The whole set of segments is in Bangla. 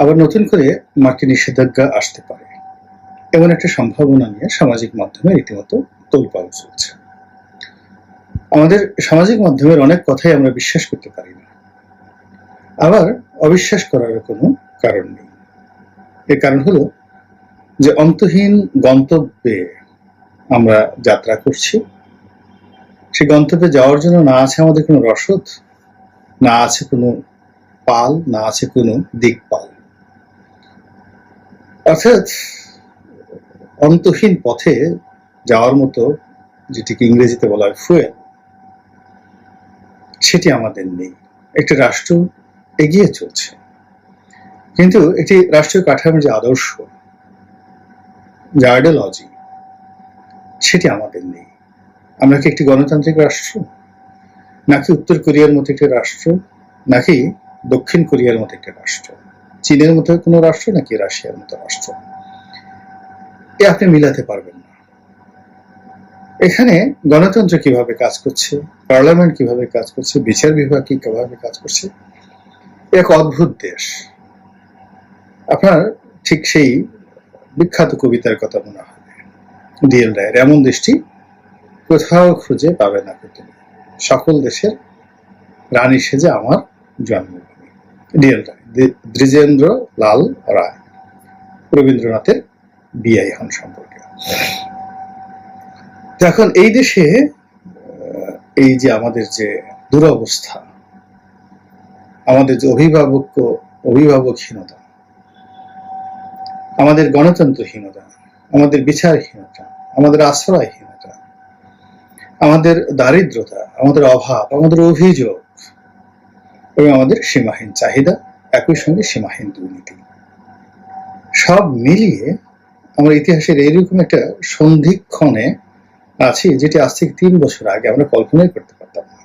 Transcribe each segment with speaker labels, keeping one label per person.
Speaker 1: আবার নতুন করে মার্কিন নিষেধাজ্ঞা আসতে পারে। এমন একটা সম্ভাবনা নিয়ে সামাজিক মাধ্যমে রীতিমতো তোলপাল চলছে। আমাদের সামাজিক মাধ্যমের অনেক কথাই আমরা বিশ্বাস করতে পারি না। আবার অবিশ্বাস করার কোনো কারণ নেই। এর কারণ হলো যে অন্তহীন গন্তব্যে আমরা যাত্রা করছি। সে গন্তব্যে যাওয়ার জন্য না আছে আমাদের কোনো রসদ, না আছে কোনো পাল, না আছে কোনো দিকপাল। অর্থাৎ অন্তহীন পথে যাওয়ার মতো যেটিকে ইংরেজিতে বলা হয় ফুয়েল সেটি আমাদের নেই। একটি রাষ্ট্র এগিয়ে চলছে। কিন্তু এটি রাষ্ট্রীয় কাঠামোর যে আদর্শ, যে আইডিওলজি সেটি আমাদের নেই। আমরা কি একটি গণতান্ত্রিক রাষ্ট্র? নাকি উত্তর কোরিয়ার মতো একটি রাষ্ট্র? নাকি দক্ষিণ কোরিয়ার মতো একটি রাষ্ট্র? চীনের মতো কোনো রাষ্ট্র নাকি রাশিয়ার মতো রাষ্ট্র? এ আপনি মিলাতে পারবেন না। এখানে গণতন্ত্র কীভাবে কাজ করছে, পার্লামেন্ট কীভাবে কাজ করছে, বিচার বিভাগ কীভাবে কাজ করছে এক অদ্ভুত দেশ। আপনার ঠিক সেই বিখ্যাত কবিতার কথা মনে হবে ডিএল রায়ের এমন দেশটি কোথাও খুঁজে পাবে না তুমি সকল দেশের রানী সেজে আমার জন্মভূমি ডিএল রায় দ্বি- দ্বিজেন্দ্র লাল রায় রবীন্দ্রনাথের বিআই হন সম্পর্কে। এখন এই দেশে এই যে আমাদের যে দুরবস্থা, আমাদের যে অভিভাবক, অভিভাবকহীনতা, আমাদের গণতন্ত্রহীনতা, আমাদের বিচারহীনতা, আমাদের আশ্রয়হীনতা, আমাদের দারিদ্রতা, আমাদের অভাব, আমাদের অভিযোগ এবং আমাদের সীমাহীন চাহিদা, একই সঙ্গে সীমাহীন দুর্নীতি। সব মিলিয়ে আমরা ইতিহাসের এইরকম একটা সন্ধিক্ষণে আছি যেটি আজ থেকে তিন বছর আগে আমরা কল্পনাই করতে পারতাম না।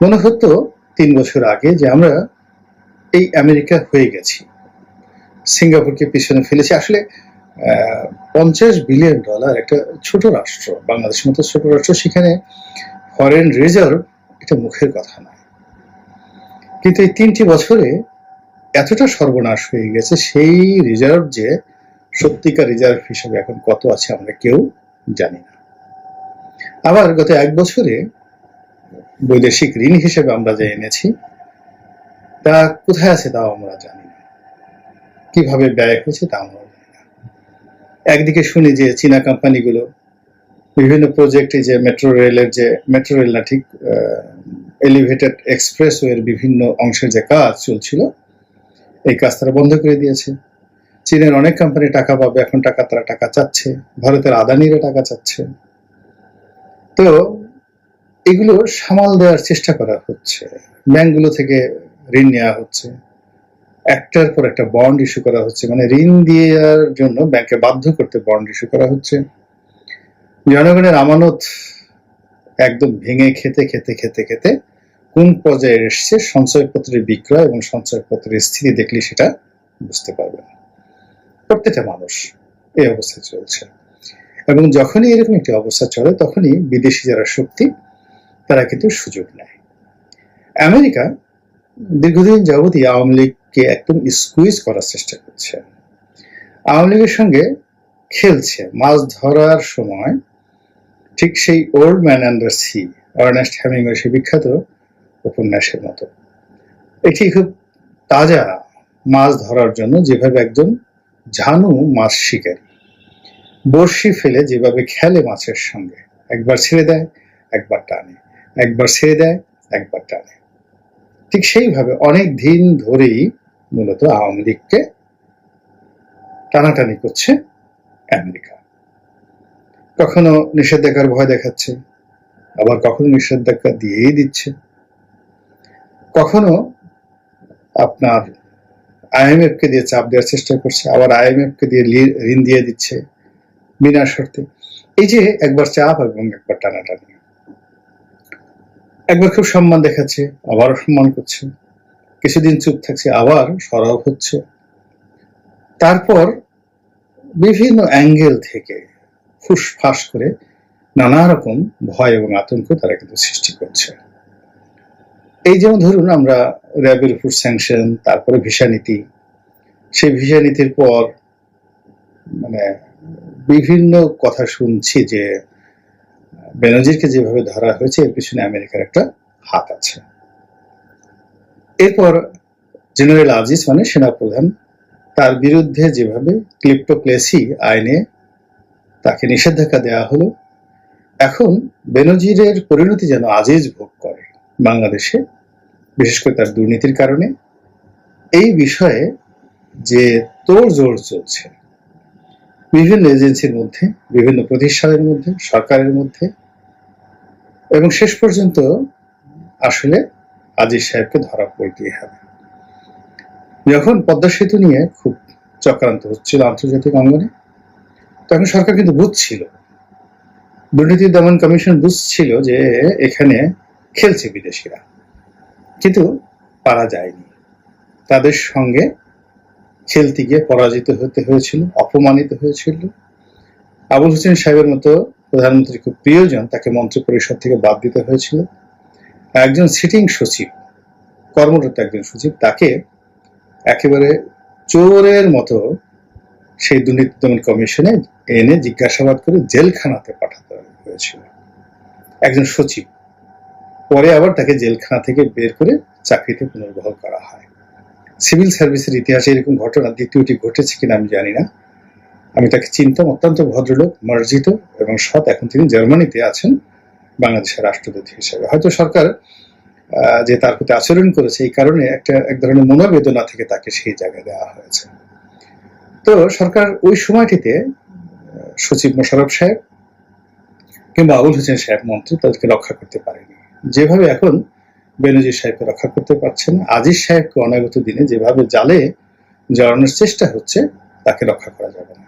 Speaker 1: মনে হতো তিন বছর আগে যে আমরা এই আমেরিকা হয়ে গেছি। সিঙ্গাপুরকে পিছনে ফেলেছি। আসলে পঞ্চাশ বিলিয়ন ডলার একটা ছোট রাষ্ট্র, বাংলাদেশের মতো ছোট রাষ্ট্র, সেখানে ফরেন রিজার্ভ এটা মুখের কথা নয়। কিন্তু এই তিনটি বছরে এতটা সর্বনাশ হয়ে গেছে, সেই রিজার্ভ যে সত্যিকার রিজার্ভ হিসেবে এখন কত আছে আমরা কেউ জানি না। আবার গত এক বছরে বৈদেশিক ঋণ হিসেবে আমরা যা এনেছি, তা কোথায় আছে তাও আমরা জানি না। কীভাবে ব্যয় হয়েছে তা আমরা জানি না। একদিকে শুনি যে চীনা কোম্পানিগুলো বিভিন্ন প্রজেক্টে যে মেট্রো রেলের যে মেট্রো রেল না ঠিক এলিভেটেড এক্সপ্রেসওয়ের বিভিন্ন অংশের যে কাজ চলছিল, এই কাজ তারা বন্ধ করে দিয়েছে। চীনের অনেক কোম্পানি টাকা পাবে, এখন টাকা তারা টাকা চাচ্ছে। ভারতের আদানিরা টাকা চাচ্ছে। তো এগুলো সামাল দেওয়ার চেষ্টা করা হচ্ছে। ব্যাংকগুলো থেকে ঋণ নেওয়া হচ্ছে। একটার পর একটা বন্ড ইস্যু করা হচ্ছে। মানে ঋণ দেওয়ার জন্য ব্যাংকে বাধ্য করতে বন্ড ইস্যু করা হচ্ছে। জনগণের আমানত একদম ভেঙে খেতে খেতে খেতে খেতে কোন পর্যায়ে এসছে, সঞ্চয়পত্রের বিক্রয় এবং সঞ্চয়পত্রের স্থিতি দেখলে সেটা বুঝতে পারবেন। প্রত্যেকটা মানুষ এই অবস্থায় চলছে। এবং যখনই এরকম একটি অবস্থা চলে, তখনই বিদেশি যারা শক্তি, তারা কিন্তু সুযোগ নেয়। আমেরিকা দীর্ঘদিন যাবতই আওয়ামী লীগকে একদম স্কুইজ করার চেষ্টা করছে। আওয়ামী লীগের সঙ্গে খেলছে। মাছ ধরার সময় ঠিক সেই old man and the sea Ernest Hemingway সে বিখ্যাত উপন্যাসের মতো। এটি খুব তাজা মাছ ধরার জন্য যেভাবে একজন ঝানু মাছ শিকারী, বড়শি ফেলে যেভাবে খেলে মাছের সঙ্গে, একবার ছেড়ে দেয়, একবার টানে। একবার ছেড়ে দেয়, একবার টানে। ঠিক সেইভাবে অনেক দিন ধরেই মূলত আওয়ামী লীগকে টানাটানি করছে আমেরিকা। কখনো নিষেধাজ্ঞার ভয় দেখাচ্ছে, আবার কখনো নিষেধাজ্ঞা দিয়েই দিচ্ছে। কখনো আপনার আইএমএফ কে দিয়ে চাপ দেওয়ার চেষ্টা করছে, আবার আইএমএফ কে দিয়ে ঋণ দিয়ে দিচ্ছে বিনা শর্তে। এই যে একবার চাপ এবং একবার টানাটানি। একবার খুব সম্মান দেখাচ্ছে আবার সম্মান করছে। কিছুদিন চুপ থাকছে, আবার সরব হচ্ছে। তারপর বিভিন্ন অ্যাঙ্গেল থেকে ফুসফাস করে নানা রকম ভয় এবং আতঙ্ক তারা কিন্তু সৃষ্টি করছে। এই যেমন ধরুন আমরা র্যাবের উপর স্যাংশন তারপরে ভিসা নীতি, সেই ভিসা নীতির পর মানে বিভিন্ন কথা শুনছি যে বেনজিরকে যেভাবে ধরা হয়েছে, এর পিছনে আমেরিকার একটা হাত আছে। এরপর জেনারেল আজিজ মানে সেনাপ্রধান, তার বিরুদ্ধে যেভাবে ক্লিপ্টোপ্লেসি আইনে তাকে নিষেধাজ্ঞা দেওয়া হলো, এখন বেনজিরের পরিণতি যেন আজিজ ভোগ করে। বাংলাদেশে, বিশেষ করে তার দুর্নীতির কারণে। এই বিষয়ে যে তোর তোড়জোড় চলছে, বিভিন্ন এজেন্সির মধ্যে, বিভিন্ন প্রতিষ্ঠানের মধ্যে, সরকারের মধ্যে, এবং শেষ পর্যন্ত আসলে আজিজ সাহেবকে ধরা পড়তেই হবে। যখন পদ্মা সেতু নিয়ে খুব চক্রান্ত হচ্ছিল আন্তর্জাতিক অঙ্গনে, তখন সরকার কিন্তু বুঝছিল, দুর্নীতি দমন কমিশন বুঝছিল যে এখানে খেলছে বিদেশিরা। কিন্তু পারা যায়নি। তাদের সঙ্গে খেলতে গিয়ে পরাজিত হতে হয়েছিল, অপমানিত হয়েছিল। আবুল হোসেন সাহেবের মতো প্রধানমন্ত্রী খুব প্রিয়জন, তাকে মন্ত্রী পরিষদ থেকে বাদ দিতে হয়েছিল। একজন সিটিং সচিব, কর্মরত একজন সচিব, তাকে একেবারে চোরের মতো সেই দুর্নীতি দমন কমিশনে এনে জিজ্ঞাসাবাদ করে জেলখানাতে পাঠাতে হয়েছিল। একজন সচিব পরে আবার তাকে জেলখানা থেকে বের করে চাকরিতে পুনর্বহাল করা হয়। সিভিল সার্ভিসের ইতিহাসে এরকম ঘটনা দ্বিতীয়টি ঘটেছে কিনা আমি জানি না। আমি তাকে চিনতাম, অত্যন্ত ভদ্রলোক, মার্জিত এবং সৎ। এখন তিনি জার্মানিতে আছেন, বাংলাদেশের রাষ্ট্রদূত হিসেবে। হয়তো সরকার যে তার প্রতি আচরণ করেছে এই কারণে একটা, এক ধরনের মনোবেদনা থেকে তাকে সেই জায়গায় দেওয়া হয়েছে। তো সরকার ওই সময়টিতে সচিব মোশারফ সাহেব কিংবা আবুল হোসেন সাহেব মন্ত্রী তাদেরকে রক্ষা করতে পারেনি। যেভাবে এখন বেনজির সাহেবকে রক্ষা করতে পারছেন, আজিজ সাহেবকে অনাগত দিনে যেভাবে জালে জড়ানোর চেষ্টা হচ্ছে, তাকে রক্ষা করা যাবে না।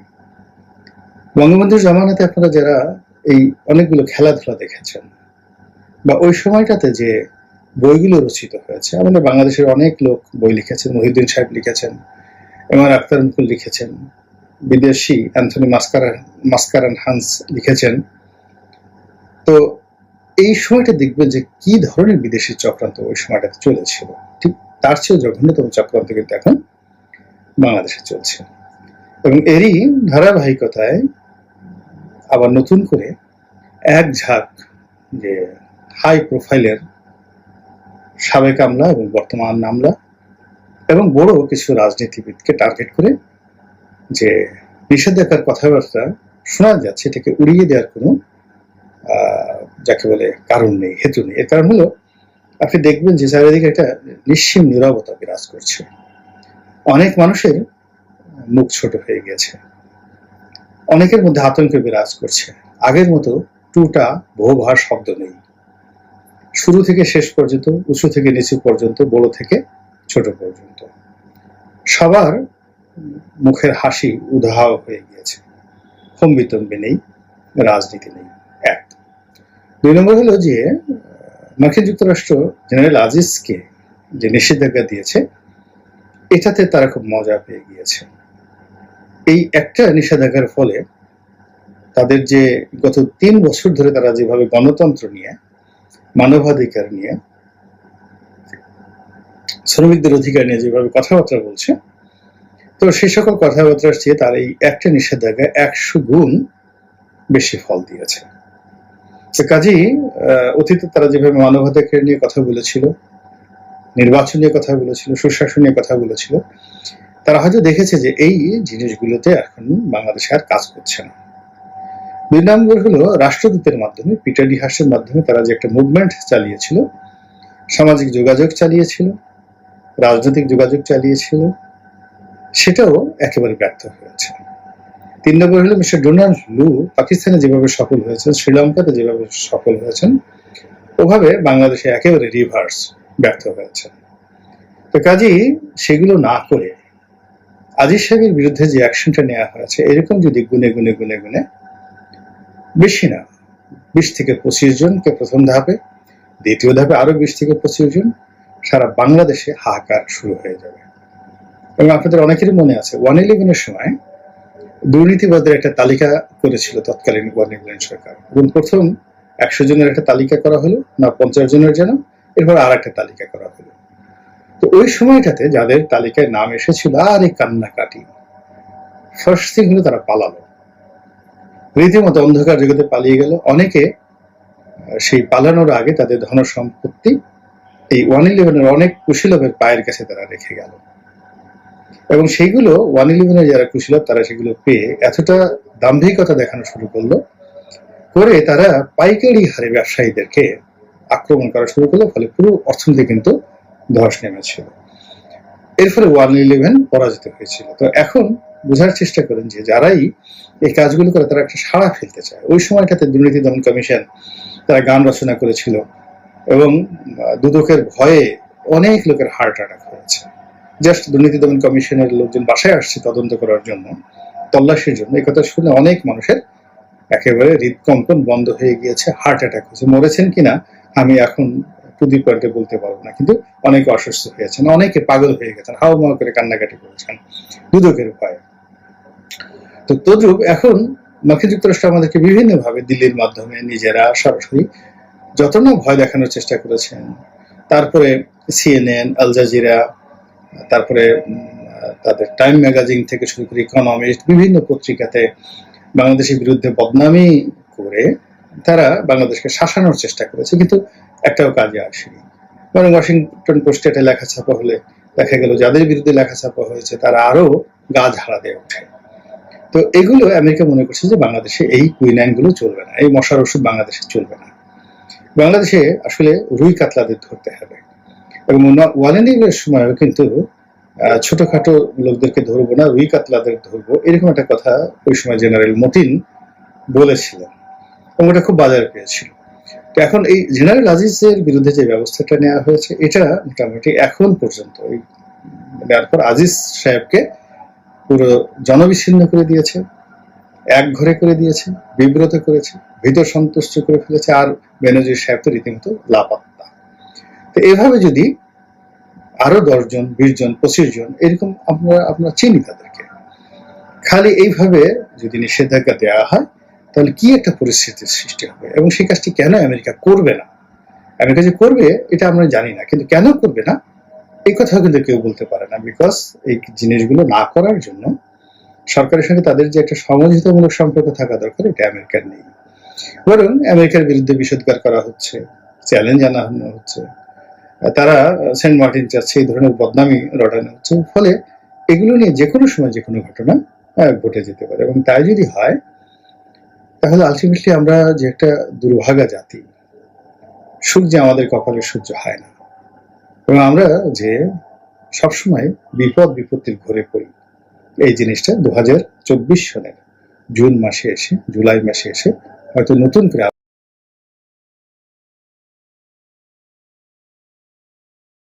Speaker 1: বঙ্গবন্ধুর জামানাতে আপনারা যারা এই অনেকগুলো খেলাধুলা দেখেছেন, বা ওই সময়টাতে যে বইগুলো রচিত হয়েছে, আমাদের বাংলাদেশের অনেক লোক বই লিখেছেন, মহিউদ্দিন সাহেব লিখেছেন, এম আর আক্তার মুকুল লিখেছেন, বিদেশি অ্যান্থনি মাস্কারা মাস্কারান হান্স লিখেছেন। তো এই সময়টা দেখবেন যে কি ধরনের বিদেশি চক্রান্ত ওই সময়টাতে চলেছিল। ঠিক তার চেয়েও জঘন্যতম চক্রান্ত কিন্তু এখন বাংলাদেশে চলছে। এবং এরই ধারাবাহিকতায় আবার নতুন করে এক ঝাঁক যে হাই প্রোফাইলের সাবেক আমলা এবং বর্তমান আমলা এবং বড় কিছু রাজনীতিবিদকে টার্গেট করে যে নিষেধাজ্ঞার কথাবার্তা শোনা যাচ্ছে, এটাকে উড়িয়ে দেওয়ার কোনো যাকে বলে কারণ নেই, হেতু নেই। এর কারণ হলো, আপনি দেখবেন যে চারিদিকে একটা নিশ্চিম নিরবতা বিরাজ করছে। অনেক মানুষের মুখ ছোট হয়ে গেছে। অনেকের মধ্যে আতঙ্ক বিরাজ করছে। আগের মতো টুটা বহুভার শব্দ নেই। শুরু থেকে শেষ পর্যন্ত, উঁচু থেকে নিচু পর্যন্ত, বড় থেকে ছোট পর্যন্ত। সবার মুখের হাসি উধাও হয়ে গিয়েছে। হম্বিতম্বি নেই, রাজনীতি নেই। দুই নম্বর হলো যে মার্কিন যুক্তরাষ্ট্র জেনারেল আজিজকে যে নিষেধাজ্ঞা দিয়েছে, এটাতে তারা খুব মজা পেয়ে গিয়েছে। এই একটা নিষেধাজ্ঞার ফলে তাদের যে গত তিন বছর ধরে তারা যেভাবে গণতন্ত্র নিয়ে, মানবাধিকার নিয়ে, শ্রমিকদের অধিকার নিয়ে যেভাবে কথাবার্তা বলছে, তো সে সকল কথাবার্তার চেয়ে তার এই একটা নিষেধাজ্ঞা একশো গুণ বেশি ফল দিয়েছে। তো কাজেই অতীতে তারা যেভাবে মানবাধিকার নিয়ে কথা বলেছিল, নির্বাচন নিয়ে কথা বলেছিল, সুশাসন নিয়ে কথা বলেছিল, তারা হয়তো দেখেছে যে এই জিনিসগুলোতে এখন বাংলাদেশে আর কাজ করছে না। দুই নম্বর হলো রাষ্ট্রদূতের মাধ্যমে, পিটার ডি হাসের মাধ্যমে তারা যে একটা মুভমেন্ট চালিয়েছিল, সামাজিক যোগাযোগ চালিয়েছিল, রাজনৈতিক যোগাযোগ চালিয়েছিল, সেটাও একেবারে ব্যর্থ হয়েছে। তিন নম্বর হলো মিস্টার ডোনাল্ড লু পাকিস্তানে যেভাবে সফল হয়েছেন, শ্রীলঙ্কাতে যেভাবে সফল হয়েছেন, ওভাবে বাংলাদেশে একেবারে রিভার্স ব্যর্থ হয়েছে তো কাজেই সেগুলো না করে আজিজ সাহেবের বিরুদ্ধে যে অ্যাকশনটা নেওয়া হয়েছে, এরকম যদি গুনে গুনে গুনে গুনে, বেশি না, বিশ থেকে পঁচিশ জনকে প্রথম ধাপে, দ্বিতীয় ধাপে আরও বিশ থেকে পঁচিশ জন, সারা বাংলাদেশে হাহাকার শুরু হয়ে যাবে। এবং আপনাদের অনেকেরই মনে আছে ওয়ান ইলেভেনের সময় দুর্নীতিবাদের একটা তালিকা করেছিল তৎকালীন ইলেভেন সরকার। এবং প্রথম একশো জনের একটা তালিকা করা হলো, না পঞ্চাশ জনের যেন এরপর আর একটা তালিকা করা হলো। তো ওই সময়টাতে যাদের তালিকায় নাম এসেছিল আর কান্নাকাটি ফার্স্ট থিং হলো তারা পালালো। রীতিমতো অন্ধকার জগতে পালিয়ে গেল। অনেকে সেই পালানোর আগে তাদের ধন সম্পত্তি এই ওয়ান ইলেভেনের অনেক কুশীলবের পায়ের কাছে তারা রেখে গেল। এবং সেইগুলো ওয়ান ইলেভেনের যারা কুশীলব তারা সেগুলো পেয়ে এতটা দাম্ভিকতা দেখানো শুরু করল, করে তারা পাইকারি হারে ব্যবসায়ীদেরকে আক্রমণ করা শুরু করল, ফলে পুরো অর্থনীতি কিন্তু ধস নেমেছিল। এর ফলে ওয়ান ইলেভেন পরাজিত হয়েছিল। তো এখন বোঝার চেষ্টা করেন যে যারাই এই কাজগুলো করে, তারা একটা সাড়া ফেলতে চায়। ওই সময়টাতে দুর্নীতি দমন কমিশন তারা গান রচনা করেছিল এবং দুদকের ভয়ে অনেক লোকের হার্ট অ্যাটাক হয়েছে। জাস্ট দুর্নীতি দমন কমিশনের লোকজন বাসায় আসছে তদন্ত করার জন্য, তল্লাশির জন্য। এই কথা শুনে অনেক মানুষের একেবারে হৃদকম্পন বন্ধ হয়ে গিয়েছে হার্ট অ্যাটাক হয়েছে। মরেছেন কিনা আমি এখন টু দি পয়েন্টে বলতে পারব না, কিন্তু অনেকে অসুস্থ হয়েছেন অনেকে পাগল হয়ে গেছেন হাও মাও করে কান্নাকাটি করেছেন, দুদকের ভয়ে। তো তদ্রুপ এখন মার্কিন যুক্তরাষ্ট্র আমাদেরকে বিভিন্নভাবে দিল্লির মাধ্যমে নিজেরা সরাসরি যত না ভয় দেখানোর চেষ্টা করেছেন। তারপরে সিএনএন আল জাজিরা তারপরে তাদের টাইম ম্যাগাজিন থেকে শুরু করে ইকোনমিস্ট বিভিন্ন পত্রিকাতে বাংলাদেশের বিরুদ্ধে বদনামি করে তারা বাংলাদেশকে শাসানোর চেষ্টা করেছে, কিন্তু একটাও কাজে আসেনি। বরং ওয়াশিংটন পোস্টে এটা লেখা ছাপা হলে দেখা গেল যাদের বিরুদ্ধে লেখা ছাপা হয়েছে, তারা আরও গা ঝাড়া দিয়ে ওঠে। তো এগুলো আমেরিকা মনে করছে যে বাংলাদেশে এই কুইনাইনগুলো চলবে না, এই মশার ওষুধ বাংলাদেশে চলবে না। বাংলাদেশে আসলে রুই কাতলাদের ধরতে হবে। এবং ওয়ালেন্ডিংয়ের সময়ও কিন্তু ছোটখাটো লোকদেরকে ধরবো না রুই কাতলাদের ধরবো, এরকম একটা কথা ওই সময় জেনারেল মতিন বলেছিলেন। এবং ওটা খুব বাজার পেয়েছিল। এখন এই জেনারেল আজিজের বিরুদ্ধে যে ব্যবস্থাটা নেওয়া হয়েছে, এটা মোটামুটি এখন পর্যন্ত এই নেওয়ার পর আজিজ সাহেবকে পুরো জনবিচ্ছিন্ন করে দিয়েছে, এক ঘরে করে দিয়েছে, বিব্রত করেছে ভিতর সন্তুষ্ট করে ফেলেছে, আর বেনজির সাহেব তো রীতিমতো লাপাত্তা। তো এভাবে যদি আরও দশজন বিশ জন পঁচিশ জন এরকম আমরা আমরা চিনি তাদেরকে। খালি এইভাবে যদি নিষেধাজ্ঞা দেওয়া হয়, তাহলে কি একটা পরিস্থিতির সৃষ্টি হবে? এবং সেই কাজটি কেন আমেরিকা করবে না? আমেরিকা যে করবে, এটা আমরা জানি না, কিন্তু কেন করবে না, এই কথা কিন্তু কেউ বলতে পারে না বিকজ এই জিনিসগুলো না করার জন্য সরকারের সঙ্গে তাদের যে একটা সমঝোতামূলক সম্পর্ক থাকা দরকার, এটা আমেরিকার নেই। বরং আমেরিকার বিরুদ্ধে বিষোদ্গার করা হচ্ছে, চ্যালেঞ্জ জানানো হচ্ছে। তারা সেন্ট মার্টিন চাচ্ছে এই ধরনের বদনামি রটানো হচ্ছে। ফলে এগুলো নিয়ে যে কোনো সময় যে কোনো ঘটনা ঘটে যেতে পারে। এবং তাই যদি হয়, তাহলে আলটিমেটলি আমরা যে একটা দুর্ভাগা জাতি, সুখ যে আমাদের কপালে সহ্য হয় না। এবং আমরা যে সবসময় বিপদ বিপত্তির ঘরে পড়ি, এই জিনিসটা দু হাজার চব্বিশ সনের জুন মাসে এসে, জুলাই মাসে এসে হয়তো নতুন করে